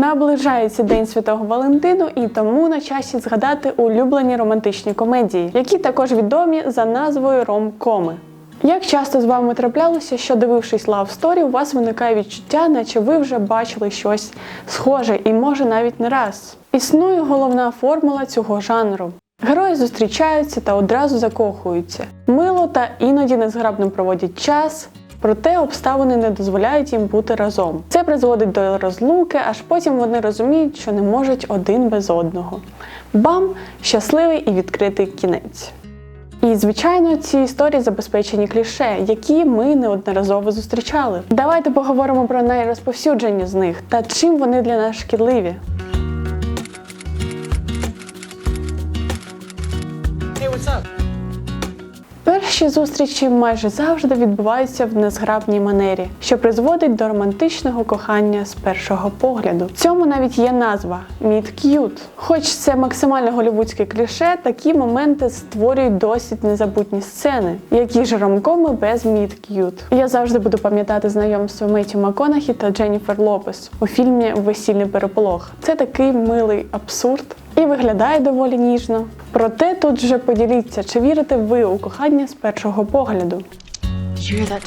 Наближається День Святого Валентину, і тому на часі згадати улюблені романтичні комедії, які також відомі за назвою ромкоми. Як часто з вами траплялося, що дивившись Love Story, у вас виникає відчуття, наче ви вже бачили щось схоже і може навіть не раз. Існує головна формула цього жанру. Герої зустрічаються та одразу закохуються. Мило та іноді незграбно проводять час, проте обставини не дозволяють їм бути разом. Це призводить до розлуки, аж потім вони розуміють, що не можуть один без одного. Бам! Щасливий і відкритий кінець. І, звичайно, ці історії забезпечені кліше, які ми неодноразово зустрічали. Давайте поговоримо про найрозповсюджені з них та чим вони для нас шкідливі. Перші зустрічі майже завжди відбуваються в незграбній манері, що призводить до романтичного кохання з першого погляду. Цьому навіть є назва Cute. Хоч це максимально голівудське кліше, такі моменти створюють досить незабутні сцени, які ж ромкоми без Cute. Я завжди буду пам'ятати знайомство Меті МакКонахі та Дженніфер Лопес у фільмі Весільний переполох. Це такий милий абсурд і виглядає доволі ніжно. Проте тут вже поділіться, чи вірите ви у кохання з першого погляду. Did you hear?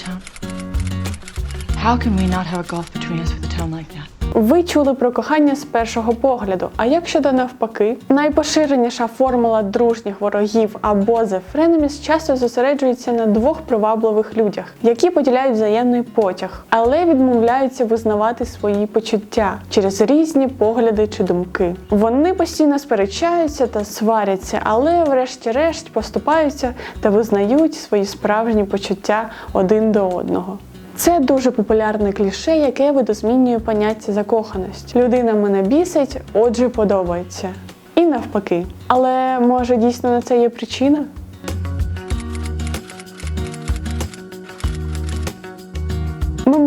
How can we not have a gulf between us with a tone like that? Ви чули про кохання з першого погляду. А як щодо навпаки, найпоширеніша формула дружніх ворогів або The Frenemies часто зосереджується на двох привабливих людях, які поділяють взаємний потяг, але відмовляються визнавати свої почуття через різні погляди чи думки. Вони постійно сперечаються та сваряться, але врешті-решт поступаються та визнають свої справжні почуття один до одного. Це дуже популярне кліше, яке видозмінює поняття закоханості. Людина мене бісить, отже, подобається. І навпаки. Але може дійсно на це є причина?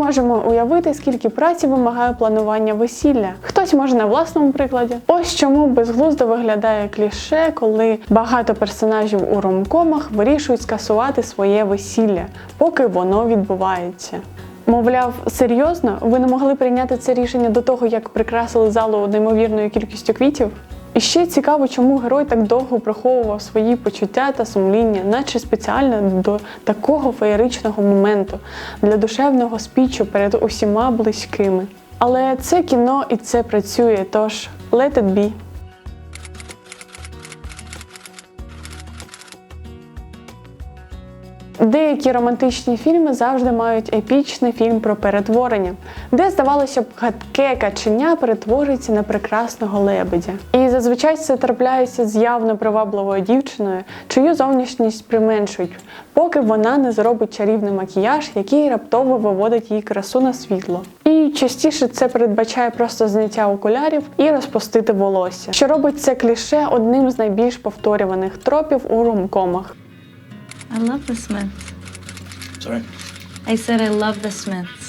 Можемо уявити, скільки праці вимагає планування весілля. Хтось може на власному прикладі. Ось чому безглуздо виглядає кліше, коли багато персонажів у ромкомах вирішують скасувати своє весілля, поки воно відбувається. Мовляв, серйозно, ви не могли прийняти це рішення до того, як прикрасили залу неймовірною кількістю квітів? І ще цікаво, чому герой так довго приховував свої почуття та сумління, наче спеціально до такого феєричного моменту для душевного спічу перед усіма близькими. Але це кіно і це працює, тож let it be. Деякі романтичні фільми завжди мають епічний фільм про перетворення, де, здавалося б, гадке каченя перетворюється на прекрасного лебедя. І зазвичай це трапляється з явно привабливою дівчиною, чию зовнішність применшують, поки вона не зробить чарівний макіяж, який раптово виводить її красу на світло. І частіше це передбачає просто зняття окулярів і розпустити волосся, що робить це кліше одним з найбільш повторюваних тропів у ромкомах. I love the Smiths. Sorry? I said I love the Smiths.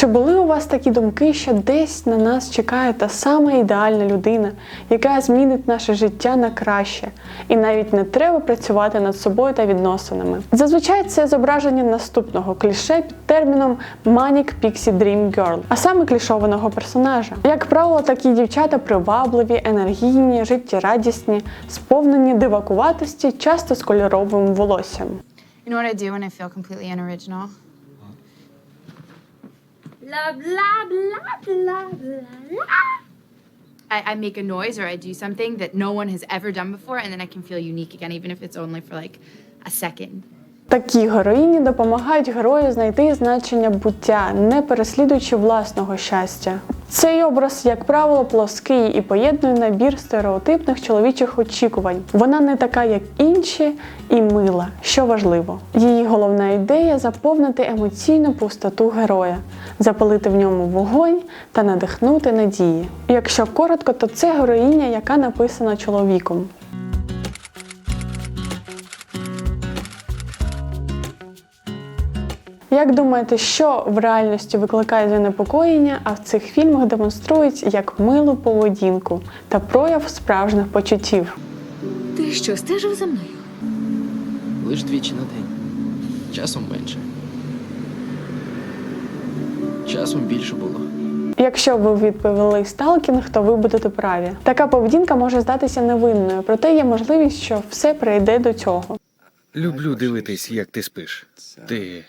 Чи були у вас такі думки, що десь на нас чекає та сама ідеальна людина, яка змінить наше життя на краще, і навіть не треба працювати над собою та відносинами? Зазвичай це зображення наступного кліше під терміном Manic Pixie Dream Girl, а саме клішованого персонажа. Як правило, такі дівчата привабливі, енергійні, життєрадісні, сповнені дивакуватості, часто з кольоровим волоссям. You know what I do when I feel completely unoriginal? Blah blah blah blah blah blah. I, I make a noise or I do something that no one has ever done before, and then I can feel unique again, even if it's only for like a second. Такі героїні допомагають герою знайти значення буття, не переслідуючи власного щастя. Цей образ, як правило, плоский і поєднує набір стереотипних чоловічих очікувань. Вона не така, як інші, і мила, що важливо. Її головна ідея заповнити емоційну пустоту героя, запалити в ньому вогонь та надихнути надії. Якщо коротко, то це героїня, яка написана чоловіком. Як думаєте, що в реальності викликає занепокоєння, а в цих фільмах демонструють як милу поведінку та прояв справжніх почуттів? Ти що, стежив за мною? Лиш двічі на день. Часом менше. Часом більше було. Якщо ви відповіли сталкінг, то ви будете праві. Така поведінка може здатися невинною, проте є можливість, що все прийде до цього. Люблю дивитись, як ти спиш. Ти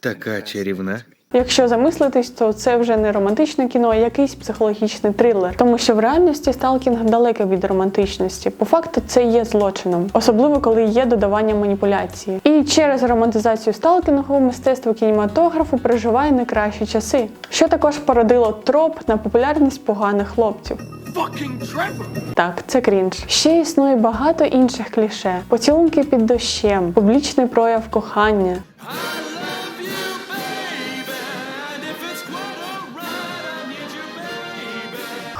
така чарівна. Якщо замислитись, то це вже не романтичне кіно, а якийсь психологічний трилер. Тому що в реальності сталкінг далеко від романтичності. По факту це є злочином, особливо коли є додавання маніпуляції. І через романтизацію сталкінгу мистецтво кінематографу переживає найкращі часи, що також породило троп на популярність поганих хлопців. Так, це крінж. Ще існує багато інших кліше: поцілунки під дощем, публічний прояв кохання.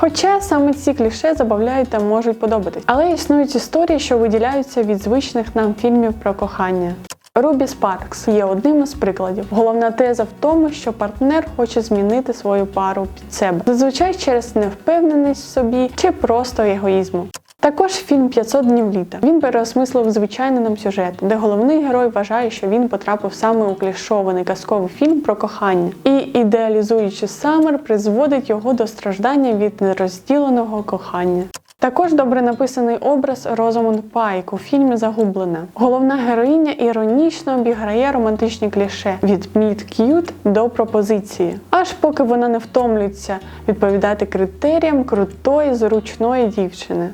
Хоча саме ці кліше забавляють та можуть подобатись. Але існують історії, що виділяються від звичних нам фільмів про кохання. Рубі Спаркс є одним із прикладів. Головна теза в тому, що партнер хоче змінити свою пару під себе, зазвичай через невпевненість в собі чи просто егоїзму. Також фільм «500 днів літа. Він переосмислив звичайний нам сюжет, де головний герой вважає, що він потрапив саме у клішований казковий фільм про кохання, і ідеалізуючи Саммер, призводить його до страждання від нерозділеного кохання. Також добре написаний образ Розамунд Пайк у фільмі Загублена. Головна героїня іронічно обіграє романтичні кліше від мід к'ют до пропозиції, аж поки вона не втомлюється відповідати критеріям крутої зручної дівчини.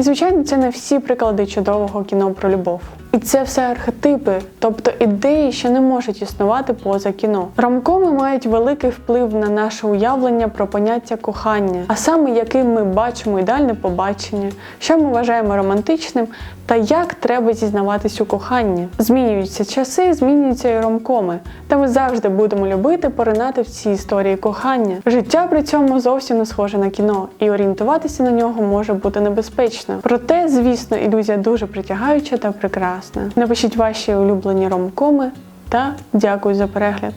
І звичайно, це не всі приклади чудового кіно про любов. І це все архетипи, тобто ідеї, що не можуть існувати поза кіно. Рамкоми мають великий вплив на наше уявлення про поняття кохання, а саме яким ми бачимо ідеальне побачення, що ми вважаємо романтичним, та як треба зізнаватись у коханні. Змінюються часи, змінюються і ромкоми, та ми завжди будемо любити поринати в ці історії кохання. Життя при цьому зовсім не схоже на кіно, і орієнтуватися на нього може бути небезпечно. Проте, звісно, ілюзія дуже притягаюча та прекрасна. Напишіть ваші улюблені ромкоми та дякую за перегляд.